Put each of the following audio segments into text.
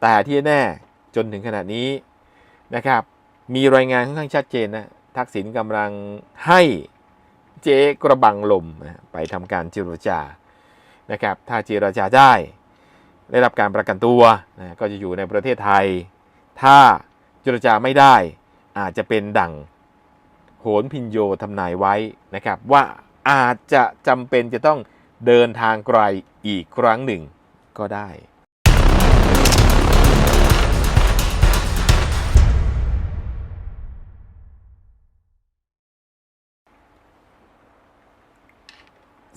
แต่ที่แน่จนถึงขณะนี้นะครับ มีรายงานค่อนข้างชัดเจนนะ ทักษิณกำลังให้เจ๊กระบังลมไปทำการเจรจานะครับ ถ้าเจรจาได้ ได้รับการประกันตัวนะก็จะอยู่ในประเทศไทย ถ้าเจรจาไม่ได้อาจจะเป็นดั่งโหนพินโยทำนายไว้นะครับ ว่าอาจจะจำเป็นจะต้องเดินทางไกลอีกครั้งหนึ่งก็ได้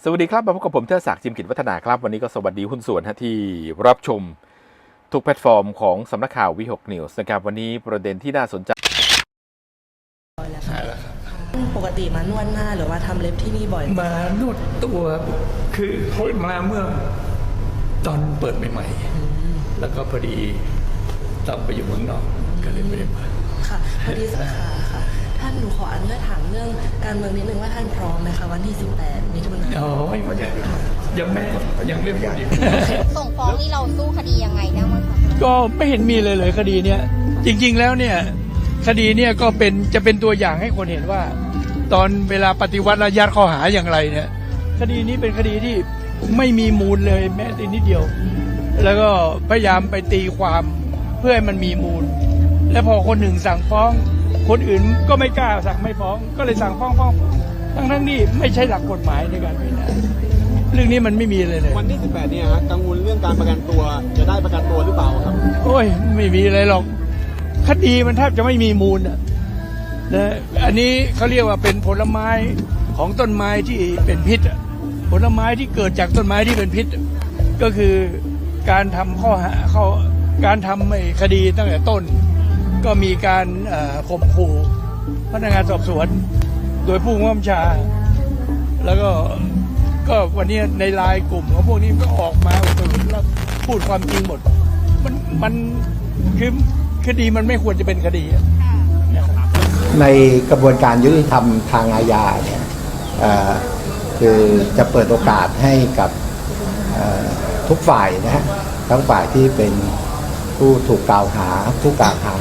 สวัสดีครับมาพบกับผมเทอศักดิ์จิมกิจวัฒนาครับ วันนี้ก็สวัสดีหุ้นส่วนฮะที่รับชมทุกแพลตฟอร์มของสำนักข่าววิหกนิวส์นะครับวันนี้ประเด็นที่น่าสนใจปกติมานวดหน้าหรือว่าทำเล็บที่นี่บ่อย มานวดตัวคือเขามาเมื่อตอนเปิดใหม่ๆแล้วก็พอดีต้องไปอยู่เมืองนอกก็เลยไม่ได้มาค่ะพอดีสาขาค่ะ ท่านหนูขออนุญาตถามเรื่องการเมืองนิดนึงว่าท่านพร้อมไหมคะวันที่ 18มิถุนายนอ๋อยังไม่ยังไม่หมดอีกส่งฟ้องนี่เราสู้คดียังไงได้บ้างคะก็ไม่เห็นมีเลยเลยคดีเนี้ยจริง ๆ แล้วเนี่ยคดีเนี่ยก็เป็นจะเป็นตัวอย่างให้คนเห็นว่า ตอนเวลาปฏิวัติและยัดข้อหาอย่างไรเนี่ยคดีนี้เป็นคดีที่ไม่มีมูลเลยแม้แต่นิดเดียว แล้วก็พยายามไปตีความเพื่อให้มันมีมูล และพอคนหนึ่งสั่งฟ้อง คนอื่นก็ไม่กล้าสั่งไม่ฟ้อง ก็เลยสั่งฟ้องฟ้องทั้งทั้งๆที่ไม่ใช่หลักกฎหมายในการพิจารณาเรื่องนี้มันไม่มีเลยเลยวันที่ 18 เนี่ยฮะกังวลเรื่องการประกันตัวจะได้ประกันตัวหรือเปล่าครับ โอ้ยไม่มีอะไรหรอก คดีมันแทบจะไม่มีมูลอะนะอันนี้เขาเรียกว่าเป็นผลไม้ของต้นไม้ที่เป็นพิษอะผลไม้ที่เกิดจากต้นไม้ที่เป็นพิษอะก็คือการทำข้อหาเขาการทำไอ้คดีตั้งแต่ต้น ก็มีการข่มขู่พนักงานสอบสวน โดยผู้บังคับบัญชา แล้วก็ก็วันนี้ในไลน์กลุ่มของพวกนี้ก็ออกมาแล้วพูดความจริงหมด มันมันคือคดีมันไม่ควรจะเป็นคดี ในกระบวนการยุติธรรมทางอาญาเนี่ยคือจะเปิดโอกาสให้กับทุกฝ่ายนะฮะทั้งฝ่ายที่เป็นผู้ถูกกล่าวหาผู้กล่าวหา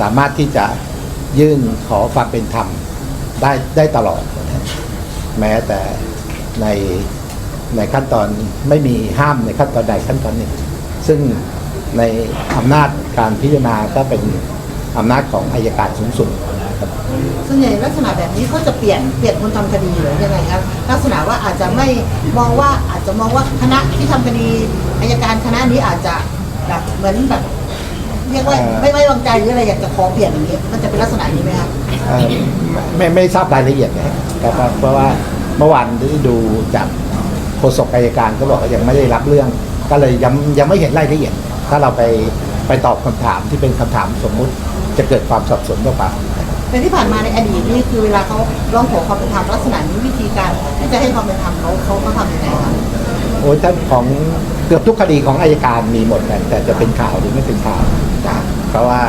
สามารถที่จะยื่นขอความเป็นธรรมได้ได้ตลอด แม้แต่ในในขั้นตอนไม่มีห้ามในขั้นตอนใดขั้นตอนหนึ่ง ซึ่งในอำนาจการพิจารณาก็เป็นอำนาจของอายการสูงสุดนะครับส่วนใหญ่ลักษณะแบบนี้เขาจะเปลี่ยนเปลี่ยนคนทำคดีหรือยังไงครับ ลักษณะว่าอาจจะไม่มองว่าอาจจะมองว่าคณะที่ทำคดีอายการคณะนี้อาจจะแบบเหมือนแบบ เรียกว่าเอ่อไม่ไว้วางใจหรืออะไรอยากจะขอเปลี่ยนอย่างนี้มันจะเป็นลักษณะนี้ไหมครับเอ่อไม่ไม่ทราบรายละเอียดนะครับเพราะว่าเมื่อวานที่ดูจากโฆษกอายการก็บอกว่ายังไม่ได้รับเรื่อง ก็เลยยังยังไม่เห็นรายละเอียด ถ้าเราไปไปตอบคำถามที่เป็นคำถามสมมุติจะเกิดความสับสนเปล่าๆแต่ที่ผ่านมาในอดีตนี่คือเวลาเขาร้องขอความเป็นธรรมลักษณะนี้วิธีการที่จะให้ความเป็นธรรมเขาเขาเขาทำยังไงครับโอ้ยท่านของเกือบทุกคดีของอายการมีหมดแต่แต่จะเป็นข่าวหรือไม่เป็นข่าวนะ เพราะว่า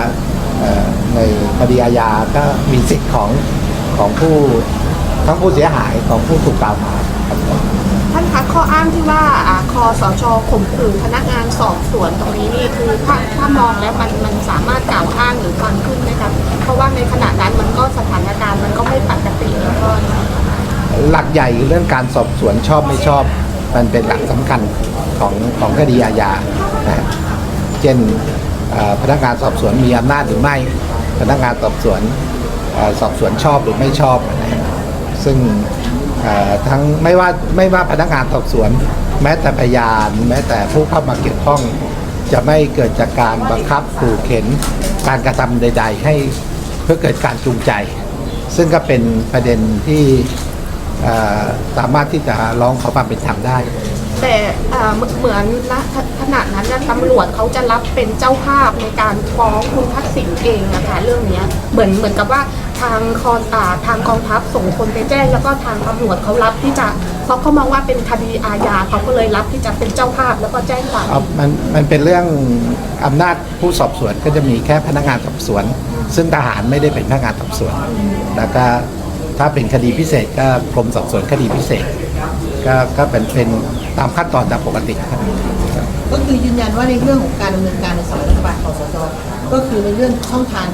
ในคดีอาญาก็มีสิทธิ์ของของผู้ทั้งผู้เสียหายของผู้ถูกกล่าวหาครับท่านคะข้ออ้างที่ว่าอคอสชข่มขืนพนักงานสอบสวนตรงนี้นี่คือถ้าถ้ามองแล้วมันมันสามารถกล่าวอ้างหรือฟังขึ้นไหมครับเพราะว่าในขณะนั้นมันก็สถานการณ์มันก็ไม่ปกติแล้วก็หลักใหญ่เรื่องการสอบสวนชอบไม่ชอบ มันเป็นหลักสำคัญของของคดีอาญานะเช่นเอ่อ พนักงานสอบสวนมีอำนาจหรือไม่ พนักงานสอบสวนอสอบสวนชอบหรือไม่ชอบนะซึ่งทั้งไม่ว่าไม่ว่าพนักงานสอบสวน แม้แต่พยาน แม้แต่ผู้เข้ามาเกี่ยวข้อง จะไม่เกิดจากการบังคับขู่เข็นการกระทำใด ๆ ให้เพื่อเกิดการจูงใจ ซึ่งก็เป็นประเด็นที่สามารถที่จะร้องขอความเป็นธรรมได้ แต่เหมือนเหมือนณขณะนั้นตำรวจเขาจะรับเป็นเจ้าภาพในการฟ้องคุณทักษิณเองนะคะเรื่องนี้เหมือนเหมือนกับว่าทางคอนอาทางกองทัพส่งคนไปแจ้ง แล้วก็ทางตำรวจเขารับที่จะเพราะเขามองว่าเป็นคดีอาญาเขาก็เลยรับที่จะเป็นเจ้าภาพแล้วก็แจ้งความมันมันเป็นเรื่องอำนาจผู้สอบสวนก็จะมีแค่พนักงานสอบสวน ซึ่งทหารไม่ได้เป็นพนักงานสอบสวนแล้วก็ถ้าเป็นคดีพิเศษก็กรมสอบสวนคดีพิเศษ ก็ก็เป็นเป็น ตามขั้นตอนตามปกติครับก็คือยืนยันว่าในเรื่องของการดำเนินการในสมัยรัฐบาลคอสชก็คือในเรื่องช่องทาง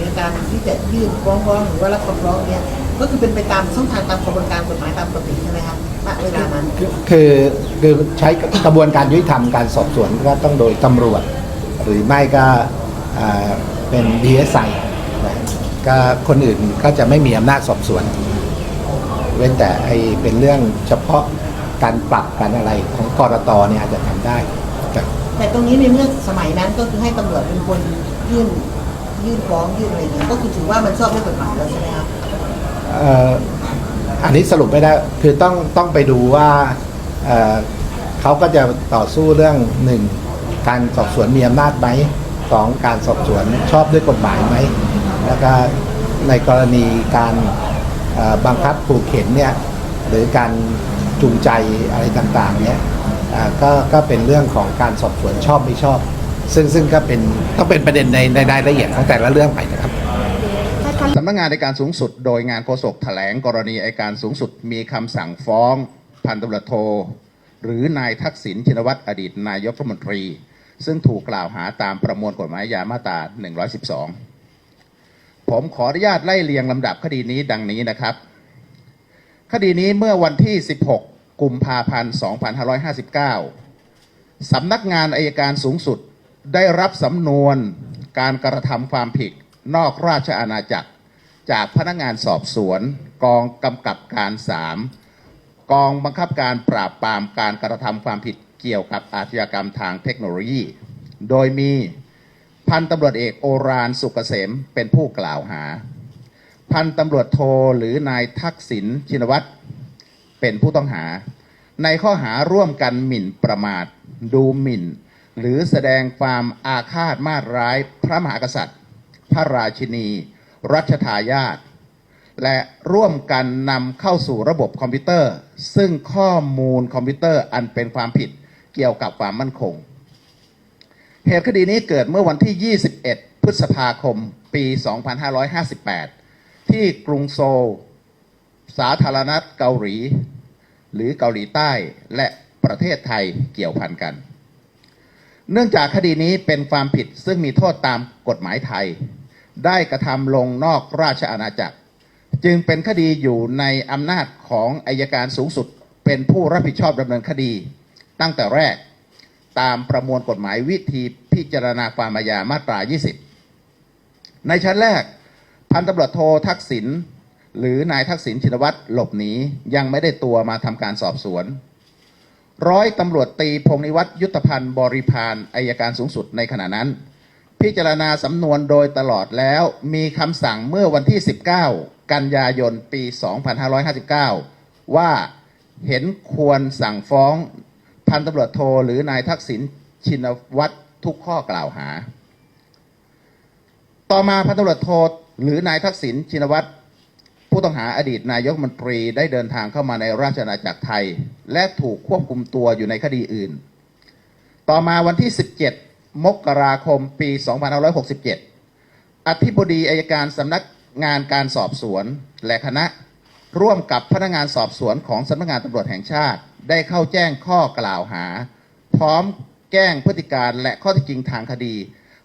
ในการที่จะยื่นฟ้องร้องหรือว่ารับคำร้องเนี่ยก็คือเป็นไปตามช่องทางตามกระบวนการกฎหมายตามปกติใช่ไหมครับณเวลานั้นคือคือใช้กระบวนการยุติธรรมการสอบสวนก็ต้องโดยตำรวจ หรือไม่ก็อ่าเป็น DSI นะก็คนอื่นก็จะไม่มีอำนาจสอบสวน เว้นแต่ไอเป็นเรื่องเฉพาะ การปรับการอะไรของกรตเนี่ยอาจจะทำได้ครับแต่ตรงนี้ในเมื่อสมัยนั้นก็คือให้ตำรวจเป็นคนยื่นยื่นฟ้องยื่นอะไรอย่างเงี้ยก็คือถือว่ามันชอบด้วยกฎหมายแล้วใช่ไหมครับเอ่ออันนี้สรุปไม่ได้คือต้องต้องไปดูว่าเอ่อเขาก็จะต่อสู้เรื่องหนึ่งการสอบสวนมีอำนาจไหมสองการสอบสวนชอบด้วยกฎหมายไหมแล้วก็ในกรณีการเอ่อบังคับผูกเข็นเนี่ยหรือการ จูงใจอะไรต่างๆเนี่ยอ่าก็ก็เป็นเรื่องของการสอบสวนชอบไม่ชอบ ซึ่งซึ่งก็เป็นต้องเป็นประเด็นในในรายละเอียดของแต่ละเรื่องไปนะครับสำนักงานในการสูงสุดโดยงานโฆษกแถลงกรณีอัยการสูงสุดมีคำสั่งฟ้อง พันตำรวจโท หรือนายทักษิณชินวัตรอดีตนายกรัฐมนตรี ซึ่งถูกกล่าวหาตามประมวลกฎหมายอาญามาตรา112 ผมขออนุญาตไล่เรียงลำดับคดีนี้ดังนี้นะครับ คดีนี้เมื่อวันที่ 16 กุมภาพันธ์ 2559 สำนักงานอายการสูงสุดได้รับสำนวนการกระทำความผิดนอกราชอาณาจักร จากพนักงานสอบสวน กองกำกับการ 3 กองบังคับการปราบปรามการกระทำความผิดเกี่ยวกับอาชญากรรมทางเทคโนโลยี โดยมีพันตำรวจเอกโอรานสุกเกษมเป็นผู้กล่าวหา พันตำรวจโทหรือนายทักษิณชินวัตรเป็นผู้ต้องหา ในข้อหาร่วมกันหมิ่นประมาท ดูหมิ่น หรือแสดงความอาฆาตมาร้าย พระมหากษัตริย์ พระราชินี รัชทายาทและร่วมกันนำเข้าสู่ระบบคอมพิวเตอร์ ซึ่งข้อมูลคอมพิวเตอร์อันเป็นความผิดเกี่ยวกับความมั่นคง เหตุคดีนี้เกิดเมื่อวันที่ 21 พฤษภาคม ปี 2558 ที่กรุงโซล สาธารณรัฐเกาหลี หรือเกาหลีใต้และประเทศไทยเกี่ยวพันกัน เนื่องจากคดีนี้เป็นความผิดซึ่งมีโทษตามกฎหมายไทย ได้กระทำลงนอกราชอาณาจักร จึงเป็นคดีอยู่ในอำนาจของอายการสูงสุดเป็นผู้รับผิดชอบดำเนินคดี ตั้งแต่แรกตามประมวลกฎหมายวิธีพิจารณาความอาญามาตรา 20 ในชั้นแรก พันตำรวจโททักษิณหรือนายทักษิณชินวัตรหลบหนียังไม่ได้ตัวมาทำการสอบสวน ร้อยตำรวจตีพงนิวัตรยุทธพันธ์บริพานอายการสูงสุดในขณะนั้น พิจารณาสำนวนโดยตลอดแล้วมีคำสั่งเมื่อวันที่ 19 กันยายนปี 2559 ว่าเห็นควรสั่งฟ้องพันตำรวจโทหรือนายทักษิณชินวัตรทุกข้อกล่าวหา ต่อมาพันตำรวจโท หรือนายทักษิณชินวัตรผู้ต้องหาอดีตนายกมนตรีได้เดินทางเข้ามาในราชอาณาจักรไทย และถูกควบคุมตัวอยู่ในคดีอื่น ต่อมาวันที่ 17 มกราคมปี 2567 อธิบดีอายการสำนักงานการสอบสวนและคณะร่วมกับพนักงานสอบสวนของสำนักงานตำรวจแห่งชาติ ได้เข้าแจ้งข้อกล่าวหา พร้อมแจ้งพฤติการและข้อเท็จจริงทางคดี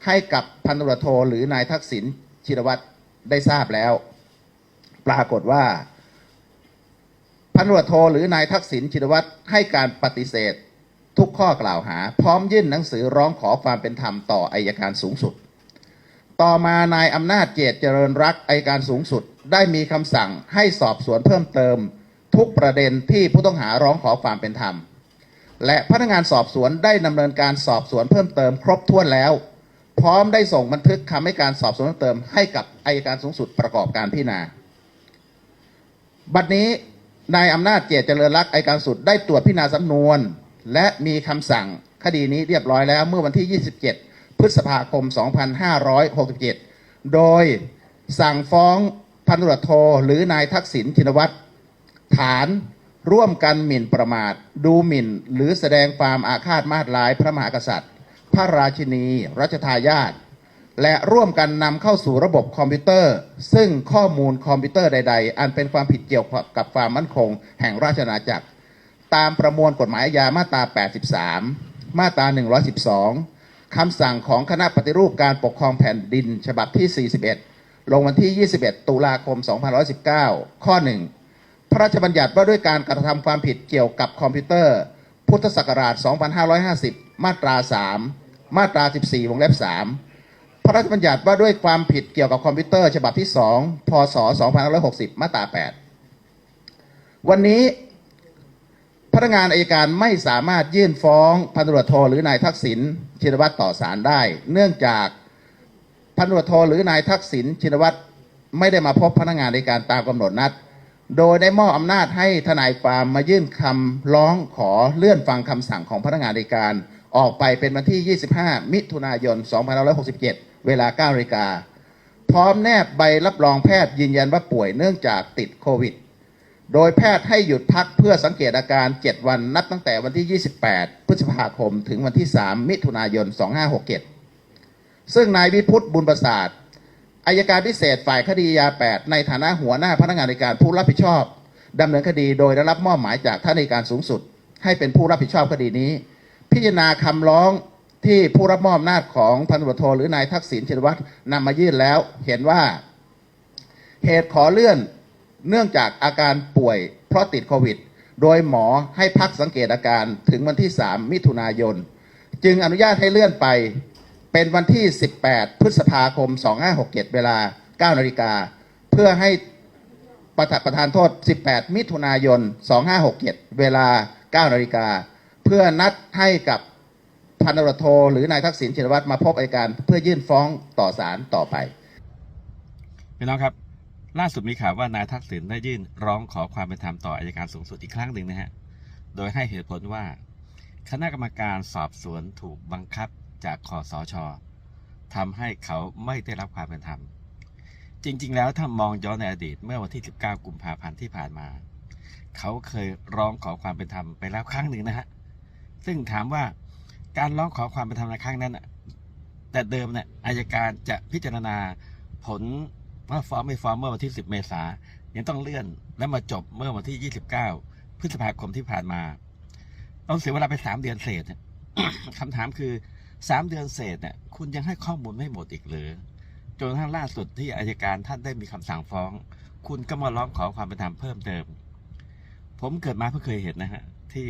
ให้กับพันตำรวจโทหรือนายทักษิณชินวัตร ได้ทราบแล้ว ปรากฏว่า พันตำรวจโทหรือนายทักษิณชินวัตรให้การปฏิเสธทุกข้อกล่าวหา พร้อมยื่นหนังสือร้องขอความเป็นธรรมต่ออายการสูงสุด ต่อมานายอำนาจเจตเจริญรักอายการสูงสุดได้มีคำสั่งให้สอบสวนเพิ่มเติม ทุกประเด็นที่ผู้ต้องหาร้องขอความเป็นธรรม และพนักงานสอบสวนได้ดำเนินการสอบสวนเพิ่มเติมครบถ้วนแล้ว พร้อมได้ส่งบันทึกคำให้การสอบสวนเพิ่มเติม ให้กับอายการสูงสุดประกอบการพิจารณา บัดนี้นายอำนาจเจตเจริญรักษ์อายการสุดได้ตรวจพิจารณาสำนวน และมีคำสั่งคดีนี้เรียบร้อยแล้วเมื่อวันที่ 27 พฤษภาคม 2567 โดยสั่งฟ้องพันตำรวจโทหรือนายทักษิณชินวัตรฐานร่วมกันหมิ่นประมาท ดูหมิ่น หรือแสดงความอาฆาตมาตร้ายพระมหากษัตริย์ พระราชินีรัชทายาทและร่วมกันนำเข้าสู่ระบบคอมพิวเตอร์ ซึ่งข้อมูลคอมพิวเตอร์ใด ๆ อันเป็นความผิดเกี่ยวกับความมั่นคง แห่งราชอาณาจักร ตามประมวลกฎหมายอาญามาตรา 83 มาตรา 112 คำสั่งของคณะปฏิรูปการปกครองแผ่นดิน ฉบับที่ 41 ลงวันที่ 21 ตุลาคม 2519 ข้อ 1 พระราชบัญญัติว่าด้วยการกระทำความผิดเกี่ยวกับคอมพิวเตอร์ พุทธศักราช 2550 มาตรา 3 มาตรา 14 วงเล็บ 3 พระราชบัญญัติว่าด้วยความผิดเกี่ยวกับคอมพิวเตอร์ฉบับที่ 2 พศ 2560 มาตรา 8 วันนี้พนักงานอายการไม่สามารถยื่นฟ้องพันตรวจโทหรือนายทักษิณชินวัตรต่อศาลได้ เนื่องจากพันตรวจโทหรือนายทักษิณชินวัตรไม่ได้มาพบพนักงานในการตามกำหนดนัด โดยได้มอบอำนาจให้ทนายความมายื่นคำร้องขอเลื่อนฟังคำสั่งของพนักงานในการ ออกไปเป็นวันที่ 25 มิถุนายน 2567 เวลา9นาฬิกา พร้อมแนบใบรับรองแพทย์ยืนยันว่าป่วยเนื่องจากติดโควิด โดยแพทย์ให้หยุดพักเพื่อสังเกตอาการ 7 วันนับตั้งแต่วันที่ 28 พฤษภาคม ถึงวันที่ 3 มิถุนายน 2567 ซึ่งนายวิพุทธบุญประสาทอายการพิเศษฝ่ายคดียา 8 ในฐานะหัวหน้าพนักงานในการผู้รับผิดชอบดำเนินคดีโดยได้รับมอบหมายจากท่านในการสูงสุด ให้เป็นผู้รับผิดชอบคดีนี้ พิจารณาคำร้องที่ผู้รับมอบอำนาจของพันตำรวจโทหรือนายทักษิณชินวัตรนำมายื่นแล้ว เห็นว่า เหตุขอเลื่อนเนื่องจากอาการป่วยเพราะติดโควิด โดยหมอให้พักสังเกตอาการถึงวันที่ 3 มิถุนายน จึงอนุญาตให้เลื่อนไปเป็นวันที่ 18 พฤษภาคม 2567 เวลา 9 นาฬิกา เพื่อให้ประธานประธานโทษ 18 มิถุนายน 2567 เวลา 9 นาฬิกา พื่อนัดให้กับพันตำรวจโทหรือนายทักษิณชินวัตรมาพบอัยการ เพื่อยื่นฟ้องต่อศาลต่อไปพี่น้องครับ ล่าสุดมีข่าวว่านายทักษิณได้ยื่นร้องขอความเป็นธรรมต่ออายการสูงสุดอีกครั้งหนึ่งนะฮะโดยให้เหตุผลว่า คณะกรรมการสอบสวนถูกบังคับจากคอสชทำให้เขาไม่ได้รับความเป็นธรรม จริง ๆ แล้วถ้ามองย้อนในอดีตเมื่อวันที่ 19 กุมภาพันธ์ที่ผ่านมา เขาเคยร้องขอความเป็นธรรมไปแล้วครั้งหนึ่งนะฮะ ซึ่งถามว่าการร้องขอความเป็นธรรมในครั้งนั้นแต่เดิมเนี่ยอายการจะพิจารณาผลว่าฟ้องไม่ฟ้องเมื่อวันที่ 10 เมษายังต้องเลื่อนและมาจบเมื่อวันที่ 29 พฤษภาคมที่ผ่านมาต้องเสียเวลาไป 3 เดือนเศษคำถามคือ 3 เดือนเศษเนี่ยคุณยังให้ข้อมูลไม่หมดอีกหรือจนทั่งล่าสุดที่อายการท่านได้มีคำสั่งฟ้อง คุณก็มาร้องขอความเป็นธรรมเพิ่มเติม ผมเกิดมาเพิ่งเคยเห็นนะฮะที่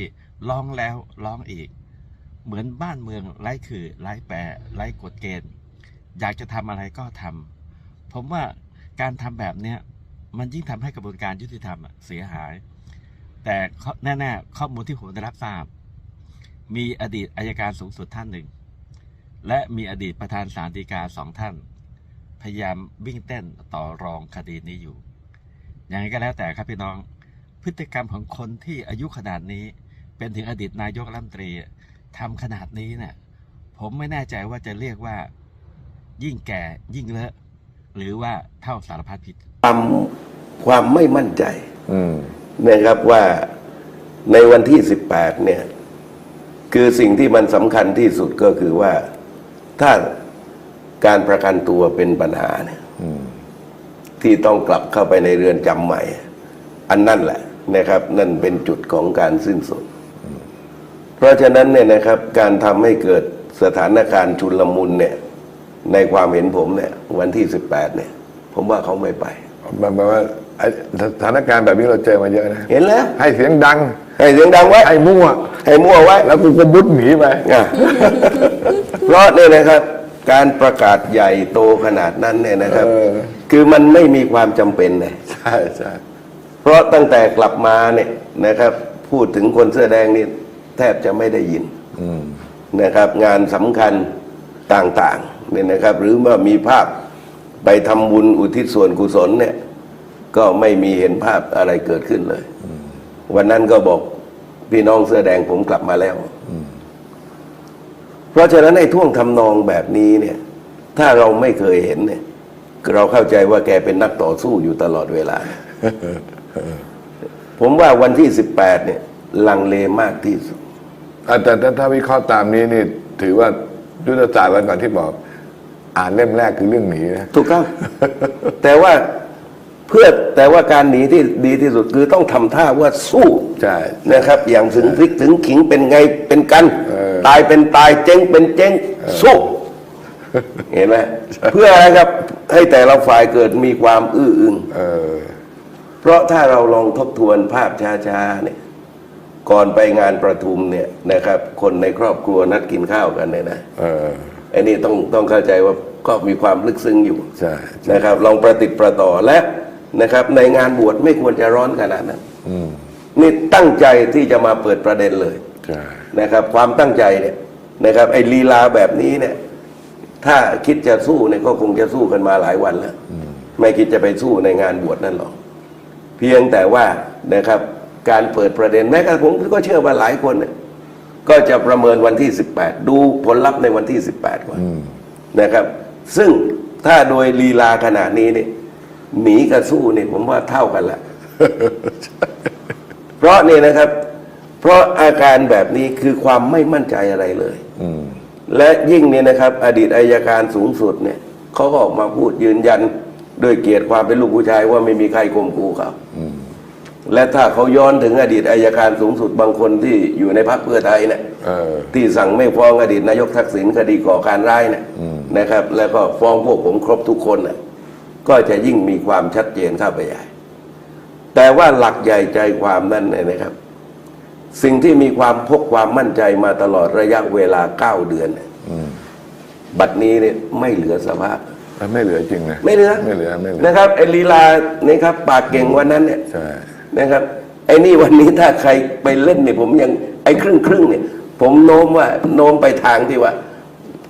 ร้องแล้วร้องอีก เหมือนบ้านเมืองไร้คือไร้แปรไร้กฎเกณฑ์ อยากจะทำอะไรก็ทำผมว่าการทำแบบเนี้ยมันยิ่งทำให้กระบวนการยุติธรรมเสียหาย แต่แน่ๆข้อมูลที่ผมได้รับทราบ มีอดีตอายการสูงสุดท่านหนึ่ง และมีอดีตประธานศาลฎีกาสองท่าน พยายามวิ่งเต้นต่อรองคดีนี้อยู่อย่างไรก็แล้วแต่ครับพี่น้องพฤติกรรมของคนที่อายุขนาดนี้ เป็นถึงอดีตนายกรัฐมนตรีทำขนาดนี้เนี่ยผมไม่แน่ใจว่าจะเรียกว่ายิ่งแก่ยิ่งเลอะ หรือว่าเท่าสารพัดผิด ความความไม่มั่นใจอืมนะครับว่าในวันที่18เนี่ย คือสิ่งที่มันสำคัญที่สุดก็คือว่าถ้าการประกันตัวเป็นปัญหาเนี่ยอืมที่ต้องกลับเข้าไปในเรือนจำใหม่ อันนั่นแหละนะครับ นั่นเป็นจุดของการสิ้นสุด เพราะฉะนั้นเนี่ยนะครับการทำให้เกิดสถานการณ์ชุลมุนเนี่ยในความเห็นผมเนี่ยวันที่ 18เนี่ยผมว่าเขาไม่ไปหมายความว่าไอ้สถานการณ์แบบนี้เราเจอมาเยอะนะ เห็นแล้ว ให้เสียงดัง ให้เสียงดังไว้ ให้มั่ว ให้มั่วไว้ แล้วกูก็บุดหนีไปอะเพราะเนี่ยนะครับ การประกาศใหญ่โตขนาดนั้นเนี่ยนะครับเออคือมันไม่มีความจำเป็นเลยใช่ใช่เพราะตั้งแต่กลับมาเนี่ยนะครับ พูดถึงคนเสื้อแดงนี่ แทบจะไม่ได้ยินอืมนะครับ งานสำคัญต่างๆเนี่ยนะครับ หรือว่ามีภาพไปทำบุญอุทิศส่วนกุศลเนี่ย ก็ไม่มีเห็นภาพอะไรเกิดขึ้นเลย วันนั้นก็บอกพี่น้องเสื้อแดงผมกลับมาแล้ว เพราะฉะนั้นไอ้ท่วงทำนองแบบนี้เนี่ย ถ้าเราไม่เคยเห็นเนี่ย เราเข้าใจว่าแกเป็นนักต่อสู้อยู่ตลอดเวลา ผมว่าวันที่สิบแปดเนี่ย ลังเลมากที่สุด อะแต่แต่ถ้าวิเคราะห์ตามนี้นี่ถือว่ายุทธศาสตร์วันก่อนที่บอก อ่านเล่มแรกคือเรื่องหนีนะ ถูกต้อง แต่ว่าเพื่อแต่ว่าการหนีที่ดีที่สุดคือต้องทำท่าว่าสู้ใช่นะครับ อย่างถึงพริกถึงขิงเป็นไงเป็นกันตายเป็นตายเจ๊งเป็นเจ๊งสู้ เห็นไหมเพื่ออะไรครับให้แต่ละฝ่ายเกิดมีความอื้ออึง เออ เพราะถ้าเราลองทบทวนภาพช้าๆเนี่ย ก่อนไปงานประทุมเนี่ยนะครับ คนในครอบครัวนัดกินข้าวกันเนี่ยนะเออไอ้นี่ต้องต้องเข้าใจว่าก็มีความลึกซึ้งอยู่ใช่นะครับ ลองประติดประต่อและนะครับ ในงานบวชไม่ควรจะร้อนขนาดนั้นอืมนี่ตั้งใจที่จะมาเปิดประเด็นเลยใช่นะครับ ความตั้งใจเนี่ยนะครับ ไอ้ลีลาแบบนี้เนี่ย ถ้าคิดจะสู้เนี่ยก็คงจะสู้กันมาหลายวันแล้วไม่คิดจะไปสู้ในงานบวชนั่นหรอก เพียงแต่ว่านะครับ การเปิดประเด็นแม้กระทั่งผมก็เชื่อว่าหลายคนเนี่ยก็จะประเมินวันที่ 18 ดูผลลัพธ์ในวันที่ 18 ก่อนอืมนะครับ ซึ่งถ้าโดยลีลาขนาดนี้เนี่ยหนีกับสู้เนี่ยผมว่าเท่ากันละเพราะนี่นะครับ เพราะอาการแบบนี้คือความไม่มั่นใจอะไรเลยอืมและยิ่งเนี่ยนะครับ อดีตอายการสูงสุดเนี่ยเขาก็ออกมาพูดยืนยัน ด้วยเกียรติความเป็นลูกผู้ชายว่าไม่มีใครข่มขู่เขาอืม และถ้าเขาย้อนถึงอดีตอายการสูงสุดบางคนที่อยู่ในพรรคเพื่อไทยเนี่ยเออ ที่สั่งไม่ฟ้องอดีตนายกทักษิณคดีก่อการร้ายเนี่ยอืม นะครับ แล้วก็ฟ้องพวกผมครบทุกคนน่ะก็จะยิ่งมีความชัดเจนเข้าไปใหญ่ แต่ว่าหลักใหญ่ใจความนั่นเนี่ยนะครับ สิ่งที่มีความพกความมั่นใจมาตลอดระยะเวลาเก้าเดือนเนี่ยอืมบัดนี้เนี่ยไม่เหลือสภาพแล้วไม่เหลือจริงนะ ไม่เหลือไม่เหลือไม่เหลือ นะครับไอ้ลีลานี่ครับปากเก่งวันนั้นเนี่ย ใช่ นะครับไอ้นี่วันนี้ถ้าใครไปเล่นเนี่ยผมยังไอ้ครึ่งครึ่งๆเนี่ย ผมโน้มว่าโน้มไปทางที่ว่า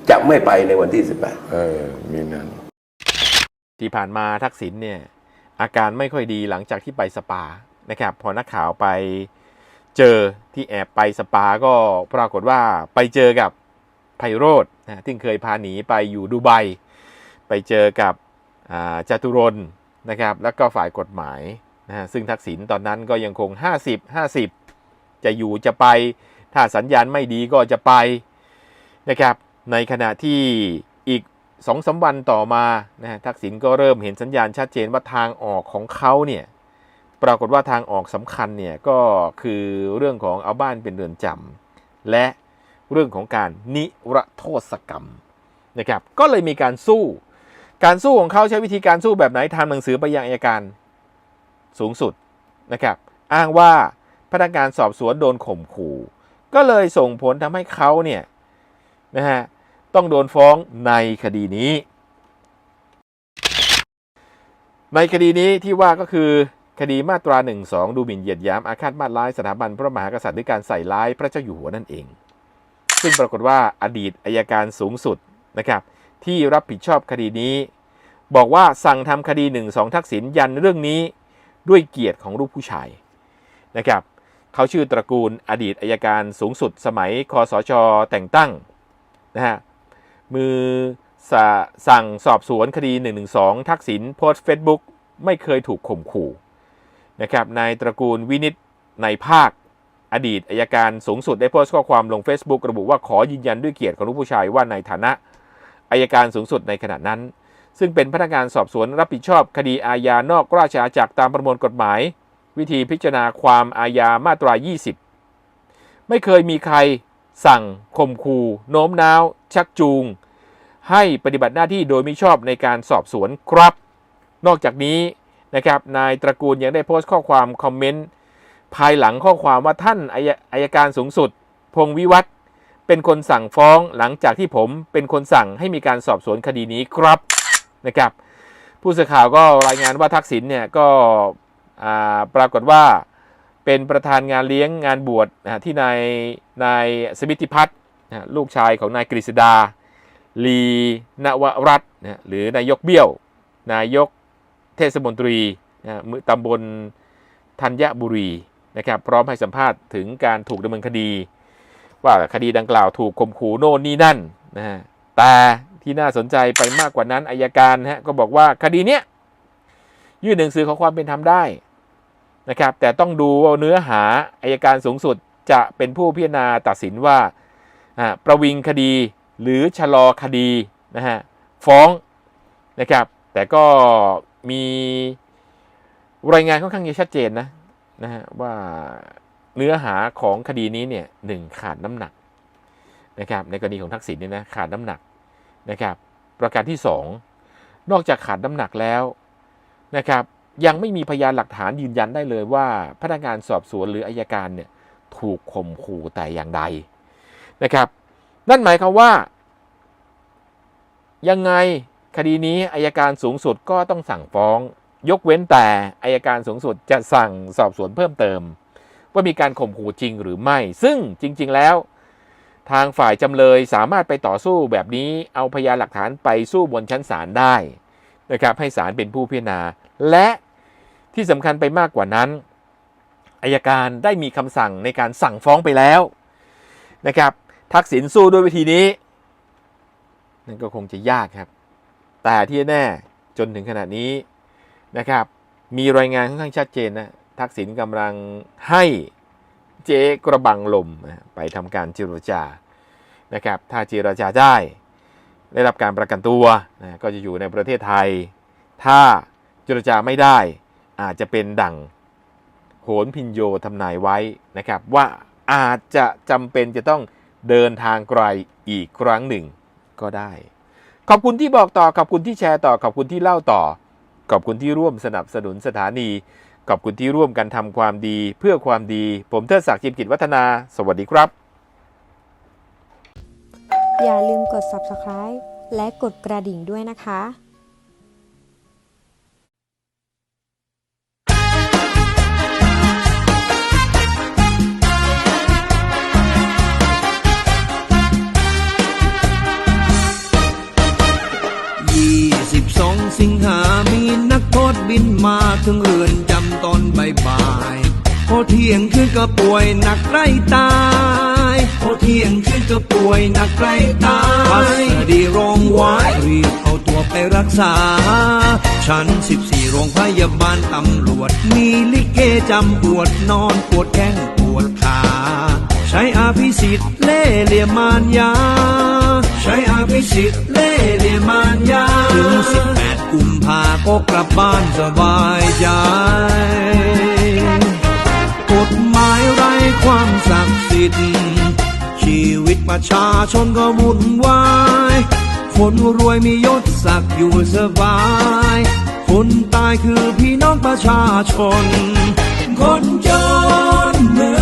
จะไม่ไปในวันที่สิบแปดเออมีนั้นที่ผ่านมาทักษิณเนี่ย อาการไม่ค่อยดีหลังจากที่ไปสปานะครับ พอนักข่าวไปเจอที่แอบไปสปาก็ปรากฏว่าไปเจอกับไพโรธนะที่เคยพาหนีไปอยู่ดูไบไปเจอกับอ่าจตุรนต์นะครับ แล้วก็ฝ่ายกฎหมาย นะฮะซึ่งทักษิณตอนนั้นก็ยังคง 50 50 จะอยู่จะไป ถ้าสัญญาณไม่ดีก็จะไปนะครับ ในขณะที่อีกสองสามวันต่อมานะทักษิณก็เริ่มเห็นสัญญาณชัดเจนว่าทางออกของเขาเนี่ยปรากฏว่าทางออกสำคัญเนี่ยก็คือเรื่องของเอาบ้านเป็นเรือนจำและเรื่องของการนิรโทษกรรมนะครับ ก็เลยมีการสู้ การสู้ของเขาใช้วิธีการสู้แบบไหนทำหนังสือไปยังอัยการ สูงสุดนะครับ อ้างว่าพนักงานสอบสวนโดนข่มขู่ ก็เลยส่งผลทำให้เขาเนี่ยนะฮะต้องโดนฟ้องในคดีนี้ ในคดีนี้ที่ว่าก็คือคดีมาตรา 1 2 ดูหมิ่นเหยียดหยามอาฆาตมาตร้ายสถาบันพระมหากษัตริย์ด้วยการใส่ร้ายพระเจ้าอยู่หัวนั่นเอง ซึ่งปรากฏว่าอดีตอายการสูงสุดนะครับที่รับผิดชอบคดีนี้ บอกว่าสั่งทำคดี 1 2 ทักษิณยันเรื่องนี้ ด้วยเกียรติของลูกผู้ชายนะครับเขาชื่อตระกูลอดีตอายการสูงสุดสมัยคอสชแต่งตั้งนะฮะมือสสั่งสอบสวนคดี 112 ทักษิณโพสต์เฟซบุ๊กไม่เคยถูกข่มขู่นะครับนายตระกูลวินิตในภาคอดีตอายการสูงสุดได้โพสต์ข้อความลง Facebook ระบุว่าขอยืนยันด้วยเกียรติของลูกผู้ชายว่าในฐานะอายการสูงสุดในขณะนั้น ซึ่งเป็นพนักงานสอบสวนรับผิดชอบคดีอาญานอกราชอาณาจักรตามประมวลกฎหมาย วิธีพิจารณาความอาญามาตรา 20 ไม่เคยมีใครสั่งข่มขู่โน้มน้าว ชักจูง ให้ปฏิบัติหน้าที่โดยมิชอบในการสอบสวนครับ นอกจากนี้นะครับนายตระกูลยังได้โพสต์ข้อความคอมเมนต์ภายหลังข้อความว่าท่านอายอายการสูงสุด พงวิวัฒเป็นคนสั่งฟ้องหลังจากที่ผมเป็นคนสั่งให้มีการสอบสวนคดีนี้ครับ นะครับ ผู้สื่อข่าวก็รายงานว่าทักษิณเนี่ยก็ปรากฏว่าเป็นประธานงานเลี้ยงงานบวชที่นายนายสมิทิพัฒน์ลูกชายของนายกฤษดา ลีนวรัตน์หรือนายกเบี้ยว นายกเทศมนตรีมือตำบลธัญบุรีนะครับพร้อมให้สัมภาษณ์ถึงการถูกดำเนินคดี ว่าคดีดังกล่าวถูกข่มขู่โน่นนี่นั่นนะฮะแต่ ที่น่าสนใจไปมากกว่านั้นอายการฮะก็บอกว่าคดีเนี้ยยื่นหนังสือขอความเป็นธรรมได้นะครับ แต่ต้องดูว่าเนื้อหาอายการสูงสุดจะเป็นผู้พิจารณาตัดสินว่าประวิงคดีหรือชะลอคดีนะฮะฟ้องนะครับ แต่ก็มีรายงานค่อนข้างจะชัดเจนนะนะฮะว่าเนื้อหาของคดีนี้เนี่ยหนึ่งขาดน้ำหนักนะครับในกรณีของทักษิณเนี่ยนะขาดน้ำหนัก นะครับ ประการที่สองนอกจากขาดน้ำหนักแล้วนะครับยังไม่มีพยานหลักฐานยืนยันได้เลยว่าพนักงานสอบสวนหรืออายการเนี่ยถูกข่มขู่แต่อย่างใดนะครับ นั่นหมายความว่า ยังไงคดีนี้อายการสูงสุดก็ต้องสั่งฟ้อง ยกเว้นแต่อายการสูงสุดจะสั่งสอบสวนเพิ่มเติม ว่ามีการข่มขู่จริงหรือไม่ ซึ่งจริง ๆ แล้ว ทางฝ่ายจำเลยสามารถไปต่อสู้แบบนี้เอาพยานหลักฐานไปสู้บนชั้นศาลได้นะครับให้ศาลเป็นผู้พิจารณา และที่สำคัญไปมากกว่านั้นอายการได้มีคำสั่งในการสั่งฟ้องไปแล้วนะครับทักษิณสู้ด้วยวิธีนี้นั่นก็คงจะยากครับ แต่ที่แน่จนถึงขณะนี้นะครับ มีรายงานค่อนข้างชัดเจนนะทักษิณกำลังให้ เจ๊กระบังลมไปทำการเจรจานะครับ ถ้าเจรจาได้ ได้รับการประกันตัวนะก็จะอยู่ในประเทศไทย ถ้าเจรจาไม่ได้อาจจะเป็นดั่งโหนพินโยทำนายไว้นะครับ ว่าอาจจะจำเป็นจะต้องเดินทางไกลอีกครั้งหนึ่งก็ได้ ขอบคุณที่บอกต่อขอบคุณที่แชร์ต่อขอบคุณที่เล่าต่อ ขอบคุณที่ร่วมสนับสนุนสถานี ขอบคุณที่ร่วมกันทำความดีเพื่อความดี ผมเทิดศักดิ์จิมกิจวัฒนา สวัสดีครับ อย่าลืมกด subscribe และกดกระดิ่งด้วยนะคะ ก็ป่วยหนักใกล้ตายพอเที่ยงคืนก็ป่วยหนักใกล้ตายพัสดีร้องไว้รีบเอาตัวไปรักษา ชั้น14โรงพยาบาลตำรวจ มีลิเกจำปวดนอนปวดแข้งปวดขา ใช้อาภิสิทธิ์เล่เหลี่ยมมารยา ใช้อาภิสิทธิ์เล่เหลี่ยมมารยา ถึง18กุมภาก็กลับบ้านสบายใจ กฎหมายไร้ความศักดิ์สิทธิ์ ชีวิตประชาชนก็วุ่นวาย คนรวยมียศศักดิ์อยู่สบาย คนตายคือพี่น้องประชาชน คนจนเมือ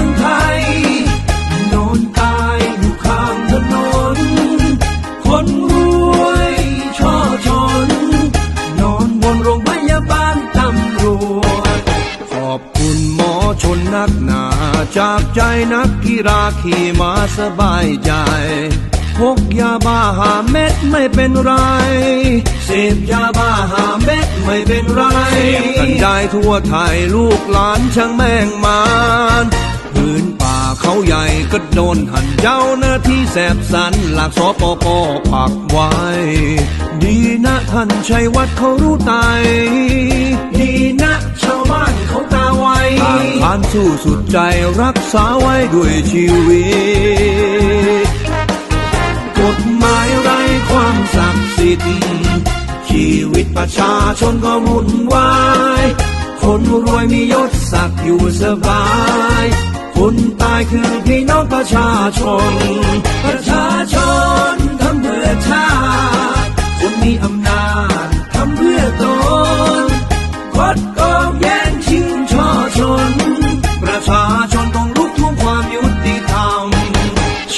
มอชนนักหนา จากใจนักกีฬาขี่มาสบายใจพกยาบ้าหาเม็ดไม่เป็นไร เสพยาบ้าหาเม็ดไม่เป็นไรเสพกันได้ทั่วไทยลูกหลานช่างแม่งมานพื้นป่าเขาใหญ่ก็โดนหันเจ้าหน้าที่แสบสันหลักสปปปักไว้ ดีนะท่านชัยวัดเขารู้ไตดีนะชาวบ้านเขาตา ไวทานสู้สุดใจรักษาไว้ด้วยชีวิต กฎหมายไร้ความศักดิ์สิทธิ์ชีวิตประชาชนก็วุ่นวายคนรวยมียศศักดิ์อยู่สบายคนตายคือพี่น้องประชาชน ประชาชนทำเพื่อชาติคนมีอำนาจทำเพื่อ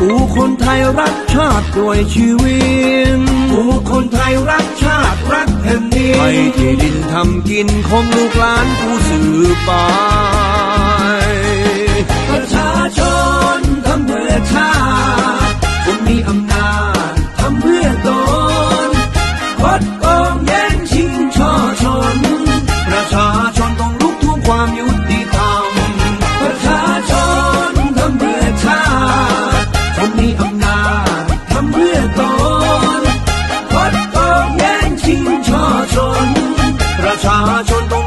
กูคนไทยรักชาติด้วยชีวิตกูคนไทยรักชาติรักแผ่นดินใทยที่ดินทำกินของลูกหลานกูสืบไปประชาชนทำเพื่อชาติ คมีอำนาจทำเพื่อตนคดโองแย่งชิงชอชน ประชาชนต้อง